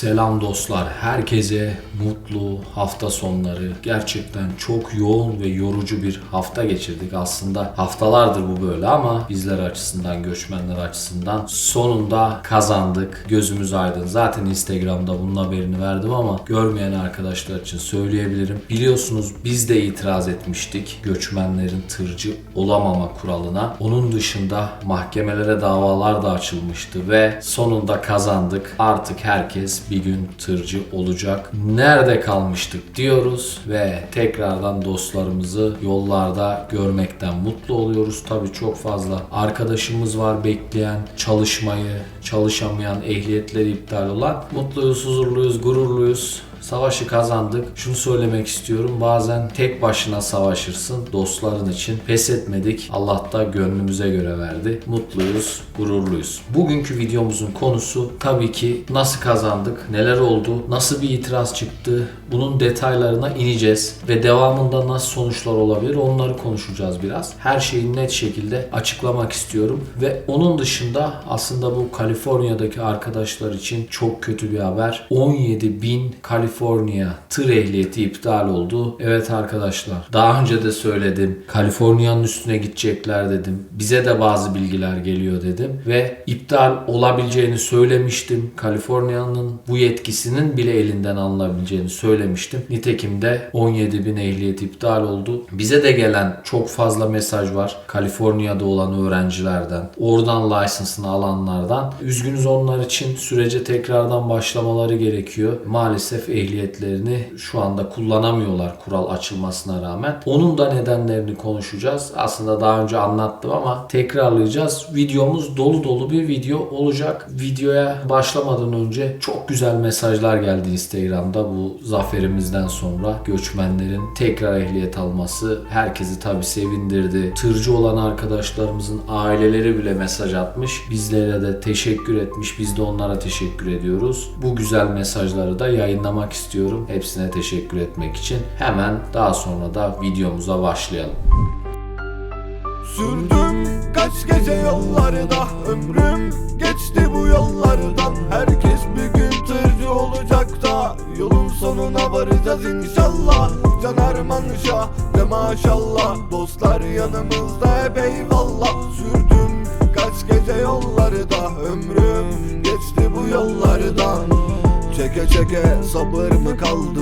Selam dostlar. Herkese mutlu hafta sonları. Gerçekten çok yoğun ve yorucu bir hafta geçirdik. Aslında haftalardır bu böyle ama bizler açısından, göçmenler açısından sonunda kazandık. Gözümüz aydın. Zaten Instagram'da bunun haberini verdim ama görmeyen arkadaşlar için söyleyebilirim. Biliyorsunuz biz de itiraz etmiştik göçmenlerin tırcı olamama kuralına. Onun dışında mahkemelere davalar da açılmıştı ve sonunda kazandık. Artık herkes bir gün tırcı olacak. Nerede kalmıştık diyoruz ve tekrardan dostlarımızı yollarda görmekten mutlu oluyoruz. Tabii çok fazla arkadaşımız var bekleyen, çalışmayı, çalışamayan, ehliyetleri iptal olan. Mutluyuz, huzurluyuz, gururluyuz. Savaşı kazandık. Şunu söylemek istiyorum. Bazen tek başına savaşırsın dostların için. Pes etmedik. Allah da gönlümüze göre verdi. Mutluyuz, gururluyuz. Bugünkü videomuzun konusu tabii ki nasıl kazandık, neler oldu, nasıl bir itiraz çıktı, bunun detaylarına ineceğiz ve devamında nasıl sonuçlar olabilir onları konuşacağız biraz. Her şeyi net şekilde açıklamak istiyorum ve onun dışında aslında bu Kaliforniya'daki arkadaşlar için çok kötü bir haber. 17 bin Kaliforniya tır ehliyeti iptal oldu. Evet arkadaşlar daha önce de söyledim. Kaliforniya'nın üstüne gidecekler dedim. Bize de bazı bilgiler geliyor dedim ve iptal olabileceğini söylemiştim. Kaliforniya'nın bu yetkisinin bile elinden alınabileceğini söylemiştim. Nitekim de 17 bin ehliyet iptal oldu. Bize de gelen çok fazla mesaj var. Kaliforniya'da olan öğrencilerden, oradan lisansını alanlardan. Üzgünüz onlar için sürece tekrardan başlamaları gerekiyor. Maalesef ehliyetlerini şu anda kullanamıyorlar kural açılmasına rağmen. Onun da nedenlerini konuşacağız. Aslında daha önce anlattım ama tekrarlayacağız. Videomuz dolu dolu bir video olacak. Videoya başlamadan önce çok güzel mesajlar geldi Instagram'da bu zaferimizden sonra göçmenlerin tekrar ehliyet alması herkesi tabi sevindirdi. Tırcı olan arkadaşlarımızın aileleri bile mesaj atmış. Bizlere de teşekkür etmiş. Biz de onlara teşekkür ediyoruz. Bu güzel mesajları da yayınlamak istiyorum. Hepsine teşekkür etmek için. Hemen daha sonra da videomuza başlayalım. Sürdüm kaç gece yollarda Ömrüm geçti bu yollardan Herkes bir gün tırcı olacak da Yolun sonuna varacağız inşallah Caner manşa ve maşallah Dostlar yanımızda hep eyvallah Sürdüm kaç gece yollarda Ömrüm geçti bu yollardan Çeke çeke sabır mı kaldı?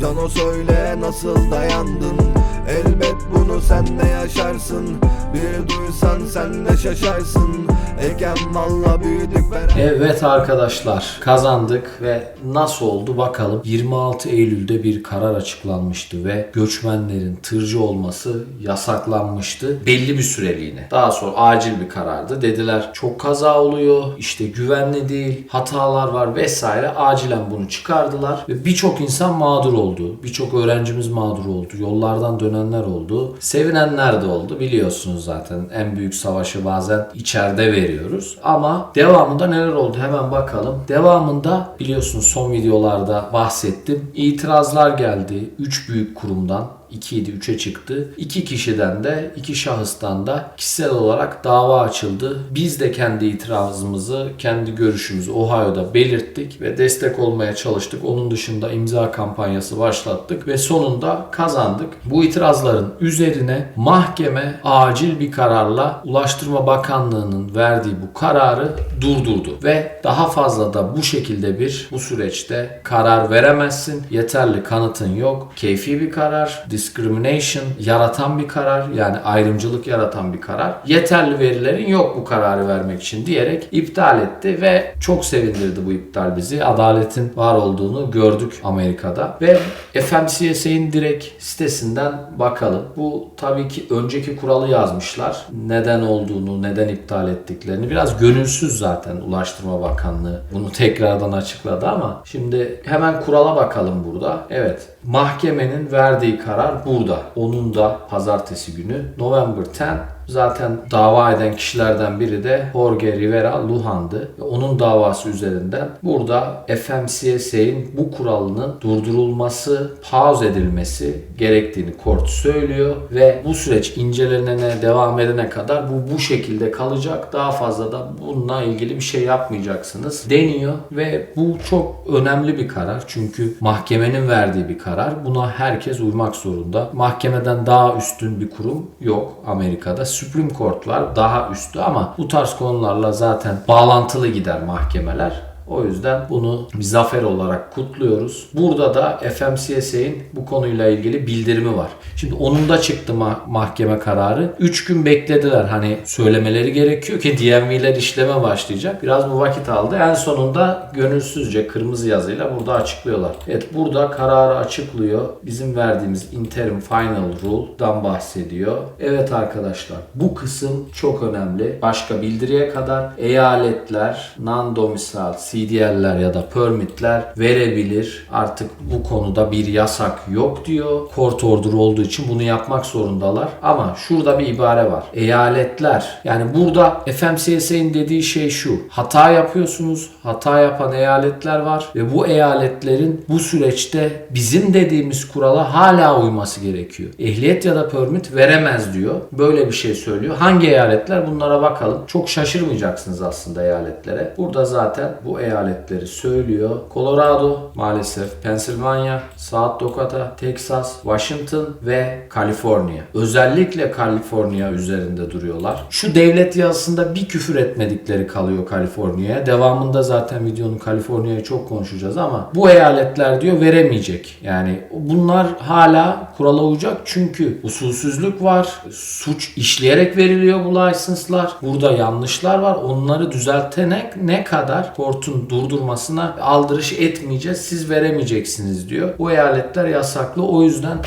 Cano söyle nasıl dayandın Elbet bunu sen de yaşarsın Bir duysan sen de şaşarsın Eken valla büyüdük beraber Evet arkadaşlar kazandık ve nasıl oldu bakalım. 26 Eylül'de bir karar açıklanmıştı ve göçmenlerin tırcı olması yasaklanmıştı belli bir süreliğine. Daha sonra acil bir karardı. Dediler çok kaza oluyor, işte güvenli değil, hatalar var vesaire. Acilen bunu çıkardılar ve birçok insan mağdur oldu. Birçok öğrencimiz mağdur oldu. Yollardan dönenler oldu. Sevinenler de oldu. Biliyorsunuz zaten en büyük savaşı bazen içeride veriyoruz. Ama devamında neler oldu hemen bakalım. Devamında biliyorsunuz son videolarda bahsettim. İtirazlar geldi 3 büyük kurumdan 2 idi 3'e çıktı. 2 kişiden de 2 şahıstan da kişisel olarak dava açıldı. Biz de kendi itirazımızı, kendi görüşümüzü Ohio'da belirttik ve destek olmaya çalıştık. Onun dışında imza kampanyası başlattık ve sonunda kazandık. Bu itirazların üzerine mahkeme acil bir kararla Ulaştırma Bakanlığı'nın verdiği bu kararı durdurdu ve daha fazla da bu şekilde bir bu süreçte karar veremezsin. Yeterli kanıtın yok. Keyfi bir karar, discrimination yaratan bir karar yani ayrımcılık yaratan bir karar. Yeterli verilerin yok bu kararı vermek için diyerek iptal etti ve çok sevindirdi bu iptal bizi. Adaletin var olduğunu gördük Amerika'da ve FMCSA'nin direkt sitesinden bakalım. Bu tabii ki önceki kuralı yazmışlar. Neden olduğunu, neden iptal ettiklerini biraz gönülsüz zaten Ulaştırma Bakanlığı bunu tekrardan açıkladı ama şimdi hemen kurala bakalım burada. Evet mahkemenin verdiği karar burada. Onun da pazartesi günü November 10 Zaten dava eden kişilerden biri de Jorge Rivera Lujan'dı. Onun davası üzerinden burada FMCSA'nin bu kuralının durdurulması, pause edilmesi gerektiğini kort söylüyor ve bu süreç incelenene devam edene kadar bu bu şekilde kalacak. Daha fazla da bununla ilgili bir şey yapmayacaksınız deniyor ve bu çok önemli bir karar. Çünkü mahkemenin verdiği bir karar. Buna herkes uymak zorunda. Mahkemeden daha üstün bir kurum yok Amerika'da. Supreme Court var daha üstü ama bu tarz konularla zaten bağlantılı gider mahkemeler. O yüzden bunu bir zafer olarak kutluyoruz. Burada da FMCSA'nin bu konuyla ilgili bildirimi var. Şimdi onun da çıktı ma- mahkeme kararı. 3 gün beklediler. Hani söylemeleri gerekiyor ki DMV'ler işleme başlayacak. Biraz bu vakit aldı. En sonunda gönülsüzce kırmızı yazıyla burada açıklıyorlar. Evet burada kararı açıklıyor. Bizim verdiğimiz interim final rule'dan bahsediyor. Evet arkadaşlar bu kısım çok önemli. Başka bildiriye kadar eyaletler non-domicile CDL'ler ya da permitler verebilir. Artık bu konuda bir yasak yok diyor. Court order olduğu için bunu yapmak zorundalar. Ama şurada bir ibare var. Eyaletler yani burada FMCSA'nin dediği şey şu. Hata yapıyorsunuz. Hata yapan eyaletler var ve bu eyaletlerin bu süreçte bizim dediğimiz kurala hala uyması gerekiyor. Ehliyet ya da permit veremez diyor. Böyle bir şey söylüyor. Hangi eyaletler bunlara bakalım. Çok şaşırmayacaksınız aslında eyaletlere. Burada zaten bu eyaletleri söylüyor. Colorado maalesef, Pennsylvania, South Dakota, Texas, Washington ve Kaliforniya. Özellikle Kaliforniya üzerinde duruyorlar. Şu devlet yazısında bir küfür etmedikleri kalıyor Kaliforniya'ya. Devamında zaten videonun Kaliforniya'yı çok konuşacağız ama bu eyaletler diyor veremeyecek. Yani bunlar hala kurala uyacak çünkü usulsüzlük var. Suç işleyerek veriliyor bu lisanslar. Burada yanlışlar var. Onları düzeltene ne kadar portun durdurmasına aldırış etmeyeceğiz. Siz veremeyeceksiniz diyor. Bu eyaletler yasaklı. O yüzden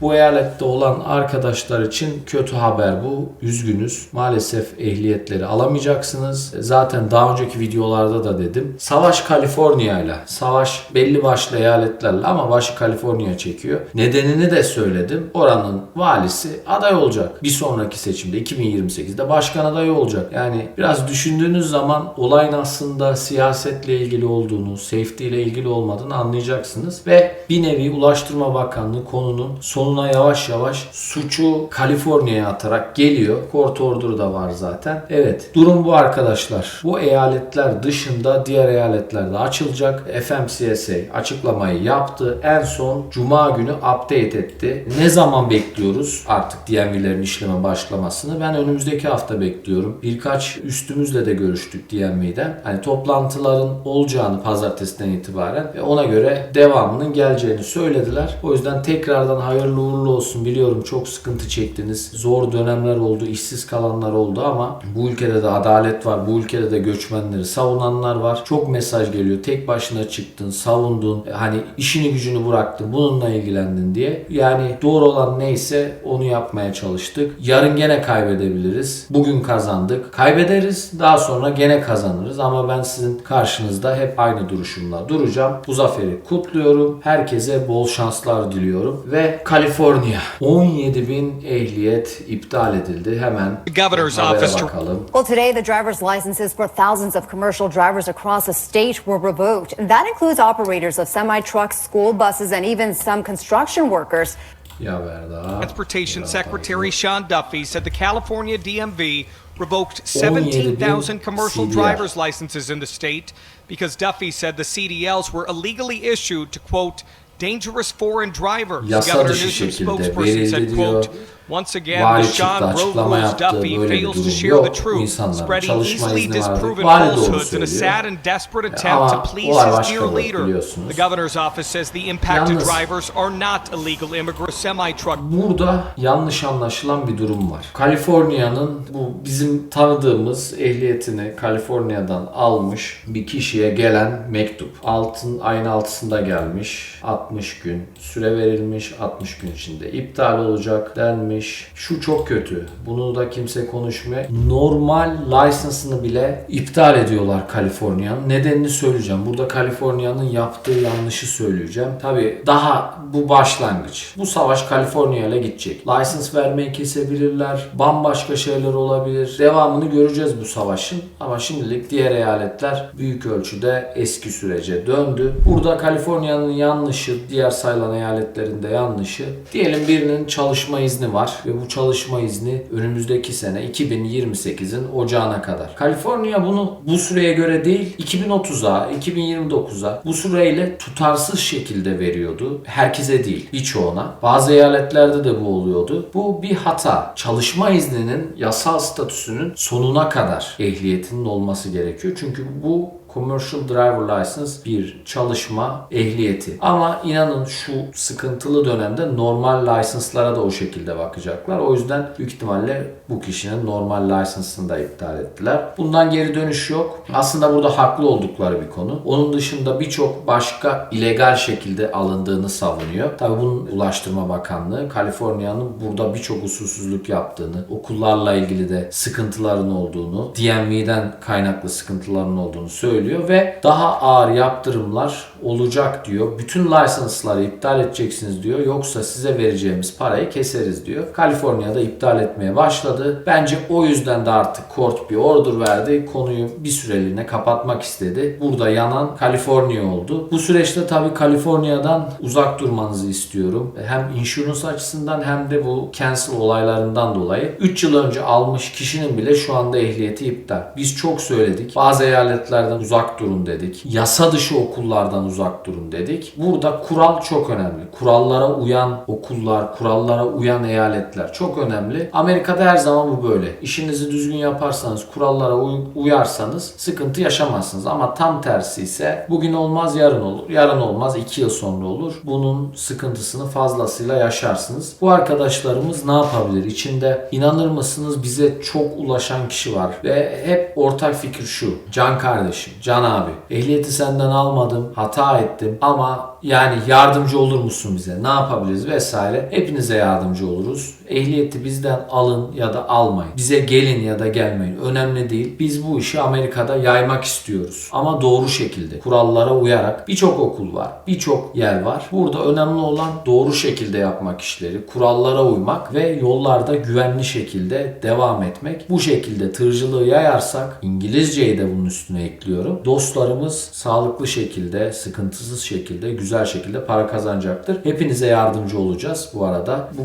bu eyalette olan arkadaşlar için kötü haber bu. Üzgünüz. Maalesef ehliyetleri alamayacaksınız. Zaten daha önceki videolarda da dedim. Savaş Kaliforniya ile. Savaş belli başlı eyaletlerle ama başı Kaliforniya çekiyor. Nedenini de söyledim. Oranın valisi aday olacak. Bir sonraki seçimde 2028'de başkan adayı olacak. Yani biraz düşündüğünüz zaman olayın aslında siyasetle ilgili olduğunu, safety ile ilgili olmadığını anlayacaksınız. Ve bir nevi Ulaştırma Bakanlığı konunun sonuna yavaş yavaş suçu Kaliforniya'ya atarak geliyor. Court order da var zaten. Evet durum bu arkadaşlar. Bu eyaletler dışında diğer eyaletlerde açılacak. FMCSA açıklamayı yaptı. En son Cuma günü update etti. Ne zaman bekliyoruz artık DMV'lerin işleme başlamasını? Ben önümüzdeki hafta bekliyorum. Birkaç üstümüzle de görüştük DMV'den. Hani toplantıların olacağını pazartesiden itibaren ve ona göre devamının geleceğini söylediler. O yüzden tekrardan hayırlı uğurlu olsun. Biliyorum çok sıkıntı çektiniz. Zor dönemler oldu, işsiz kalanlar oldu ama bu ülkede de adalet var. Bu ülkede de göçmenleri savunanlar var. Çok mesaj geliyor. Tek başına çıktın, savundun. Hani işini gücünü bıraktın, bununla ilgilendin diye. Yani doğru olan neyse onu yapmaya çalıştık. Yarın gene kaybedebiliriz. Bugün kazandık. Kaybederiz. Daha sonra gene kazanırız ama ben sizin karşınızda hep aynı duruşumla duracağım. Bu zaferi kutluyorum. Herkese bol şanslar diliyorum. Ve Kaliforniya 17 bin ehliyet iptal edildi. Hemen The governor's habere office- bakalım. Well, today the driver's licenses for thousands of commercial drivers across the state were revoked. And that includes operators of semi trucks, school buses, and even some construction workers. Bir haber daha. Transportation Biraz Secretary Sean Duffy said the California DMV revoked 17,000 17,000 commercial CDL. driver's licenses in the state because Duffy said the CDLs were illegally issued to quote dangerous foreign driver. Yasal Governor Newsom's spokesperson said, quote, Once again, Vali çıktı Sean Road açıklama Rules yaptı. Duffy Böyle bir fails to durum share yok. the Bu truth, spreading çalışma easily izni vardı. disproven Vali falsehoods in a söylüyor. sad and desperate attempt Ama to please olay his başka dear boyut leader. biliyorsunuz. The governor's office says the impacted Yalnız- drivers are not illegal immigrant semi-truck Burada yanlış anlaşılan bir durum var. Kaliforniya'nın bu bizim tanıdığımız ehliyetini Kaliforniya'dan almış bir kişiye gelen mektup. Altın ayın altısında gelmiş. 60 gün süre verilmiş. 60 gün içinde iptal olacak denmiş. Verilmemiş. Şu çok kötü. Bunu da kimse konuşmuyor. Normal license'ını bile iptal ediyorlar Kaliforniya'nın. Nedenini söyleyeceğim. Burada Kaliforniya'nın yaptığı yanlışı söyleyeceğim. Tabi daha bu başlangıç. Bu savaş Kaliforniya ile gidecek. License vermeyi kesebilirler. Bambaşka şeyler olabilir. Devamını göreceğiz bu savaşın. Ama şimdilik diğer eyaletler büyük ölçüde eski sürece döndü. Burada Kaliforniya'nın yanlışı, diğer sayılan eyaletlerin de yanlışı. Diyelim birinin çalışma izni var ve bu çalışma izni önümüzdeki sene 2028'in ocağına kadar. Kaliforniya bunu bu süreye göre değil 2030'a, 2029'a bu süreyle tutarsız şekilde veriyordu. Herkese değil, birçoğuna. Bazı eyaletlerde de bu oluyordu. Bu bir hata. Çalışma izninin yasal statüsünün sonuna kadar ehliyetinin olması gerekiyor. Çünkü bu Commercial Driver License bir çalışma ehliyeti. Ama inanın şu sıkıntılı dönemde normal license'lara da o şekilde bakacaklar. O yüzden büyük ihtimalle bu kişinin normal license'ını da iptal ettiler. Bundan geri dönüş yok. Aslında burada haklı oldukları bir konu. Onun dışında birçok başka illegal şekilde alındığını savunuyor. Tabi bunun Ulaştırma Bakanlığı Kaliforniya'nın burada birçok usulsüzlük yaptığını, okullarla ilgili de sıkıntıların olduğunu, DMV'den kaynaklı sıkıntıların olduğunu söylüyor ve daha ağır yaptırımlar olacak diyor. Bütün license'ları iptal edeceksiniz diyor. Yoksa size vereceğimiz parayı keseriz diyor. Kaliforniya'da iptal etmeye başladı. Bence o yüzden de artık court bir order verdi. Konuyu bir süreliğine kapatmak istedi. Burada yanan Kaliforniya oldu. Bu süreçte tabii Kaliforniya'dan uzak durmanızı istiyorum. Hem insurance açısından hem de bu cancel olaylarından dolayı. 3 yıl önce almış kişinin bile şu anda ehliyeti iptal. Biz çok söyledik. Bazı eyaletlerden uzak durun dedik. Yasa dışı okullardan uzak durun dedik. Burada kural çok önemli. Kurallara uyan okullar, kurallara uyan eyaletler çok önemli. Amerika'da her zaman bu böyle. İşinizi düzgün yaparsanız, kurallara uy- uyarsanız sıkıntı yaşamazsınız. Ama tam tersi ise bugün olmaz yarın olur. Yarın olmaz iki yıl sonra olur. Bunun sıkıntısını fazlasıyla yaşarsınız. Bu arkadaşlarımız ne yapabilir? İçinde inanır mısınız bize çok ulaşan kişi var. Ve hep ortak fikir şu. Can kardeşim, Can abi. Ehliyeti senden almadım. Hata ettim ama yani yardımcı olur musun bize? Ne yapabiliriz vesaire. Hepinize yardımcı oluruz. Ehliyeti bizden alın ya da almayın. Bize gelin ya da gelmeyin. Önemli değil. Biz bu işi Amerika'da yaymak istiyoruz. Ama doğru şekilde. Kurallara uyarak. Birçok okul var. Birçok yer var. Burada önemli olan doğru şekilde yapmak işleri. Kurallara uymak ve yollarda güvenli şekilde devam etmek. Bu şekilde tırcılığı yayarsak İngilizceyi de bunun üstüne ekliyorum. Dostlarımız sağlıklı şekilde, sıkıntısız şekilde, güzel şekilde para kazanacaktır. Hepinize yardımcı olacağız bu arada. Bu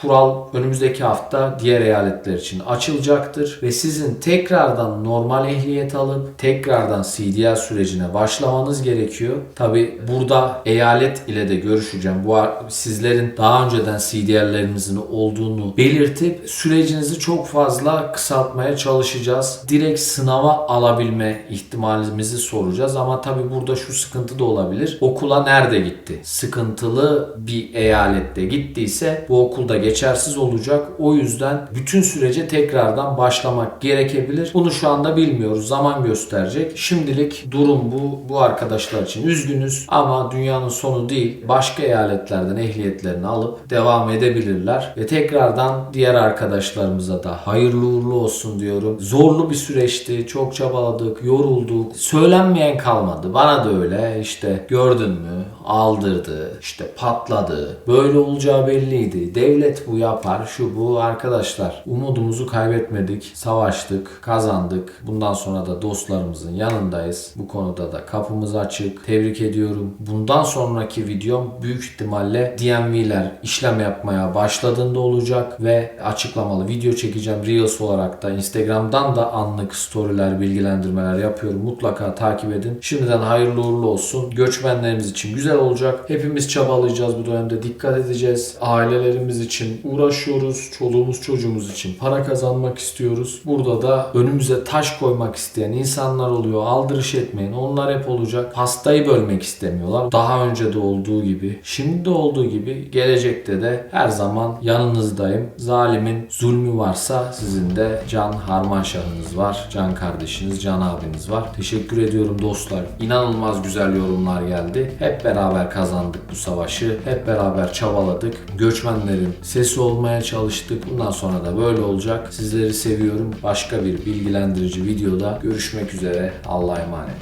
kural önümüzdeki hafta diğer eyaletler için açılacaktır ve sizin tekrardan normal ehliyet alıp tekrardan CDL sürecine başlamanız gerekiyor. Tabi burada eyalet ile de görüşeceğim. Bu sizlerin daha önceden CDL'lerinizin olduğunu belirtip sürecinizi çok fazla kısaltmaya çalışacağız. Direkt sınava alabilme ihtimalimizi soracağız ama tabi burada şu sıkıntı da olabilir. Okula nerede gitti? Sıkıntılı bir eyalette gittiyse bu okulda geçersiz olacak. O yüzden bütün sürece tekrardan başlamak gerekebilir. Bunu şu anda bilmiyoruz. Zaman gösterecek. Şimdilik durum bu. Bu arkadaşlar için üzgünüz ama dünyanın sonu değil. Başka eyaletlerden ehliyetlerini alıp devam edebilirler. Ve tekrardan diğer arkadaşlarımıza da hayırlı uğurlu olsun diyorum. Zorlu bir süreçti. Çok çabaladık, yorulduk. Söylenmeyen kalmadı. Bana da öyle. İşte gördün mü? Aldırdı. işte patladı. Böyle olacağı belliydi. Devlet bu yapar. Şu bu arkadaşlar. Umudumuzu kaybetmedik. Savaştık. Kazandık. Bundan sonra da dostlarımızın yanındayız. Bu konuda da kapımız açık. Tebrik ediyorum. Bundan sonraki videom büyük ihtimalle DMV'ler işlem yapmaya başladığında olacak ve açıklamalı video çekeceğim. Reels olarak da Instagram'dan da anlık storyler, bilgilendirmeler yapıyorum. Mutlaka takip edin. Şimdiden hayırlı uğurlu olsun. Göçmenlerimiz için güzel olacak. Hepimiz çabalayacağız bu dönemde. Dikkat edeceğiz. Ailelerimiz için uğraşıyoruz. Çoluğumuz çocuğumuz için para kazanmak istiyoruz. Burada da önümüze taş koymak isteyen insanlar oluyor. Aldırış etmeyin. Onlar hep olacak. Pastayı bölmek istemiyorlar. Daha önce de olduğu gibi, şimdi de olduğu gibi gelecekte de her zaman yanınızdayım. Zalimin zulmü varsa sizin de can harman şahınız var. Can kardeşiniz, can abiniz var. Teşekkür ediyorum dostlar. İnanılmaz güzel yorumlar geldi. Hep beraber kazandık bu savaşı. Hep beraber çabaladık. Göçmenlerin sesi olmaya çalıştık. Bundan sonra da böyle olacak. Sizleri seviyorum. Başka bir bilgilendirici videoda görüşmek üzere. Allah'a emanet.